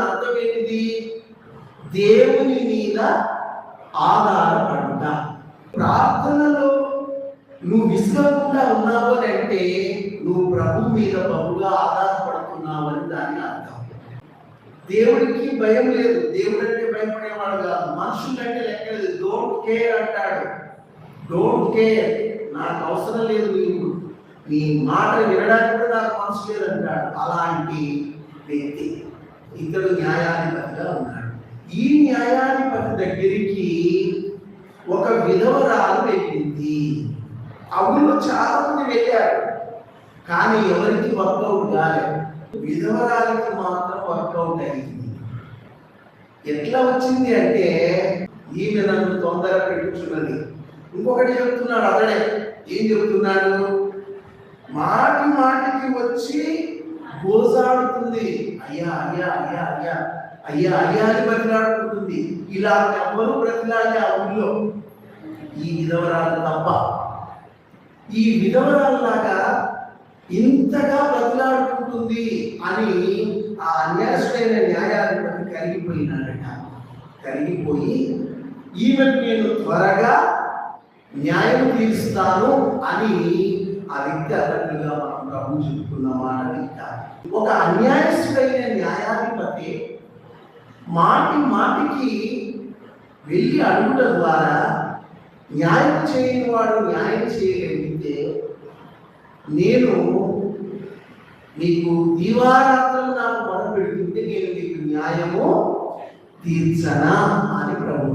అంటే అర్థం ఏంటిది దేవుని మీద ఆధారపడుట. ప్రార్థనలో నువ్వు విసుగకుండా ఉన్నావు అని అంటే నువ్వు ప్రభు మీద బహుగా ఆధారపడుతున్నావు అని దాని అర్థం. దేవుడికి భయం లేదు. దేవుడు అంటే భయపడేవాడు కాదు. మనుషులంటే లెక్క లేదు. డోంట్ కేర్ అంటాడు. డోంట్ కేర్ నాకు అవసరం లేదు నీవు నీ మాట వినడానికి కూడా నాకు మనసు లేదు అంటాడు అలాంటి వ్యక్తి. ఇతడు న్యాయాధిపతిగా ఉన్నాడు. ఈ న్యాయాధిపతి దగ్గరికి ఒక విధవరాలు వెళ్ళింది. అవును చాలా మంది వెళ్ళారు. కానీ ఎవరికి వర్కౌట్ కాలేదు విధవరాలకి మాత్రం వర్కౌట్ అయింది. ఎట్లా వచ్చింది అంటే ఈమె నన్ను తొందర పెట్టుచున్నది. ఇంకొకటి చెప్తున్నాడు అతడే. ఏం చెప్తున్నాడు? మాటి మాటికి వచ్చి గోజాడుతుంది. అయ్యా అయ్యా అయ్యా అయ్యా. అయ్యా అయ్యా అని బతిలాడుకుంటుంది. ఇలా ఎవరు బ్రతిలాడే ఆ ఊళ్ళో. ఈ విధవరాలు తప్ప ఈ విధవరాల్లాగా ఇంతగా బతిలాడుకుంటుంది అని ఆ అన్యాసమైన న్యాయాధిపతి కరిగిపోయినాడట. కరిగిపోయి ఈమెకు నేను త్వరగా న్యాయం తీరుస్తాను అని ఆ వ్యక్తి అన్నట్టుగా మనం ప్రభు చెప్తున్న మాట లెక్క. ఒక అన్యాయస్తుడైన న్యాయాధిపతి మాటి మాటికి వెళ్ళి అడుగుట ద్వారా న్యాయం చేయని వాడు న్యాయం చేయగలిగితే నేను నీకు దీవారాత్రులు నాకు మనం పెడుతుంటే నేను నీకు న్యాయము తీర్చనా అని ప్రభు